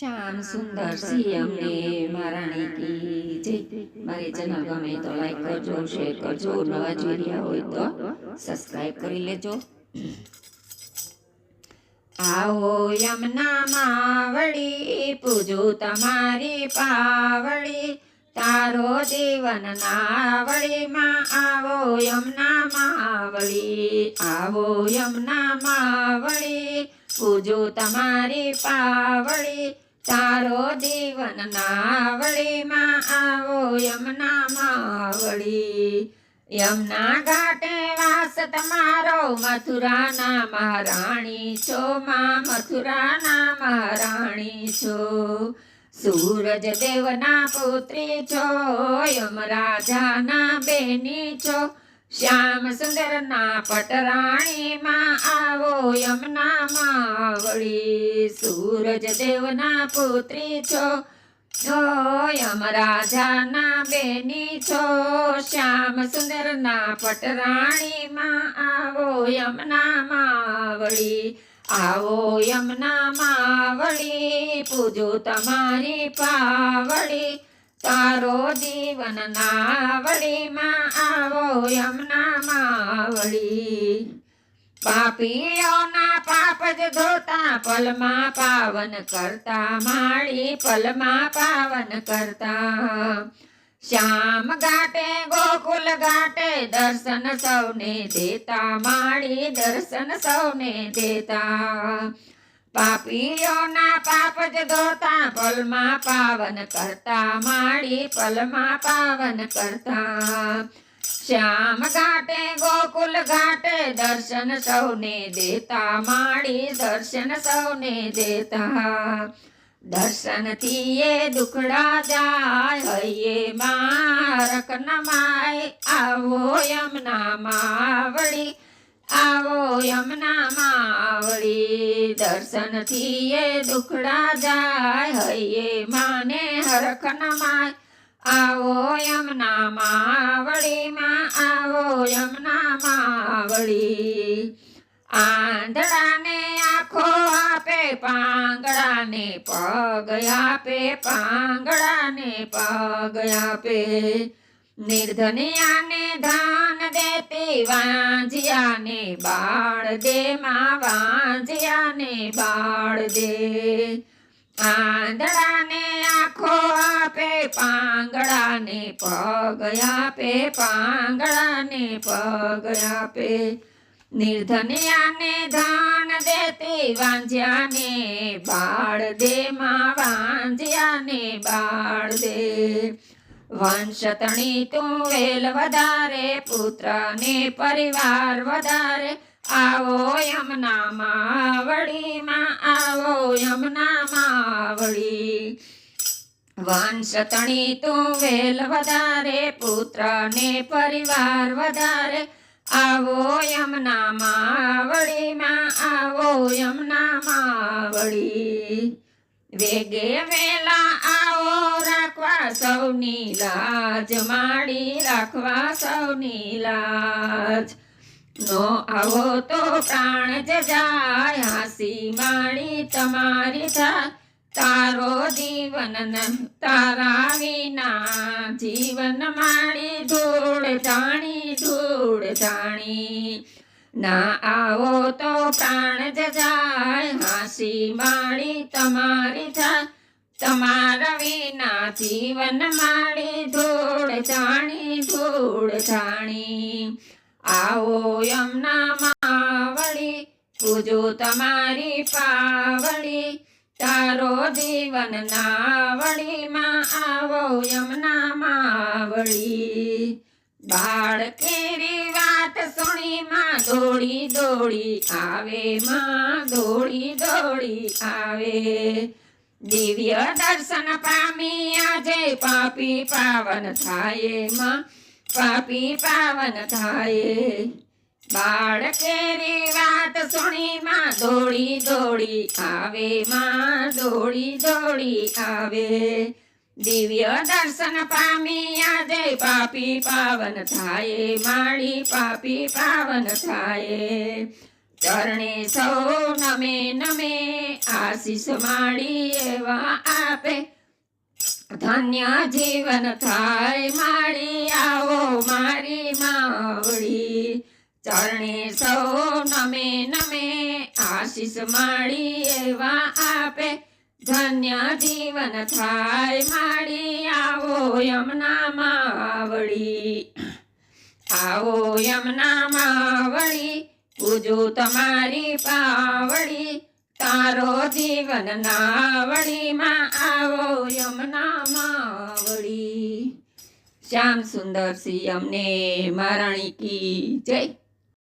શ્યામ સુંદર સિંહને મહારાણી કી જય. મારી ચેનલ ગમે તો લાઈક કરજો શેર કરજો નવા જોઈ રહ્યા હોય તો સબસ્ક્રાઈબ કરી લેજો. આવો યમના માવડી પૂજો તમારી પાવડી તારો જીવન નાવળીમાં આવો યમના માવડી આવો યમના પૂજો તમારી પાવડી તારો જીવન નાવળીમાં આવો યમના માવળી. યમના ઘાટે વાસ તમારો, મથુરાના મહારાણી છો, માં મથુરાના મહારાણી છો. સૂરજ દેવના પુત્રી છો, યમરાજાના બેની છો શ્યામ સુંદરના પટરાણીમાં આવો યમના માવળી. સૂરજ દેવના પુત્રી છો. છો યમરાજાના બેની છો. શ્યામ સુંદરના પટરાણીમાં આવો યમના માવળી. આવો યમના માવળી, પૂજો તમારી પાવડી તારો જીવન નાવડીમાં આવો યમના માવળી પાપીઓના પાપ જ ધોતા પલમાં પાવન કરતા, માળી પલમાં પાવન કરતા. શ્યામ ઘાટે, ગોકુલ ઘાટે, દર્શન સૌને દેતા, માળી દર્શન સૌને દેતા. પાપીઓના પાપ જ ધોતા પલમાં પાવન કરતા, માળી પલમાં પાવન કરતા. શ્યામ ઘાટે, ગોકુલ ઘાટે, દર્શન સૌને દેતા, માળી દર્શન સૌને દેતા. દર્શનથી એ દુખડા જાય, હૈયે મારક નમાય, આવો યમના માવડી, આવો યમના માવડી. દર્શનથી એ દુખડા જાય, હૈયે માને હરખ નમાય આવો યમના માવળીમાં, આવો યમના માવળી. આંધળાને આખો આપે પાંગડાને પગ આપે પાંગડાને પગ આપે. નિર્ધનિયાને ધાન દેતી વાંજિયાને બાળ દે માં વાંજિયાને બાળ દે. આંધળાને આખો આપે, પાંગળાને પગ આપે, પાંગળાને પગ આપે. નિર્ધનિયાને ધાન દેતી વાંજ્યાને બાળ દે, માં વાંજ્યાને બાળ દે. વંશતણી તું વેલ વધારે, પુત્રને પરિવાર વધારે. આવો યમના માવડીમાં આવો યમના માવડી વંશતણી તું વેલ વધારે, પુત્રને પરિવાર વધારે. આવો યમના માવડીમાં આવો યમના માવડી વેગે વેલા આવો સૌની લાજ માડી રાખવા સૌની લાજ. નો આવો તો પ્રાણ જ જાય, હાસી માડી તમારી થાય તારો જીવન તારા વિના જીવન માડી ધૂળ જાણી ધૂળ જાણી. ના આવો તો પ્રાણ જ જાય, હાસી માડી તમારી થાય તમારા વિના જીવન માડી ધૂળ જાણી ધૂળ જાણી. આવો યમના માવળી, પૂજો તમારી પાવળી. તારો જીવન નાવળીમાં આવો યમના માવળી. બાળ કેરી વાત સુણી, માં દોડી દોડી આવે, માં દોડી દોડી આવે. દિવ્ય દર્શન પામી આજે પાપી પાવન થાયમાં. પાપી પાવન થાય. બાળ કેરી વાત સુણી માં દોડી દોડી આવે માં દોડી દોડી આવે. દિવ્ય દર્શન પામી આજે પાપી પાવન થાય માળી પાપી પાવન થાય. ચરણે સૌ નમે નમે આશીષ માડી એવા આપે. ધન્ય જીવન થાય, માળી આવો મારી માવડી. ચરણે સૌ નમે નમે આશીષ માડી એવા આપે. ધન્ય જીવન થાય, માળી આવો યમના માવડી. આવો યમના માવડી, પૂજો તમારી પાવડી. તારો જીવન નાવડીમાં આવો યમના માવડી શ્યામ સુંદર સિંહ અમને મહારાણી કી જય.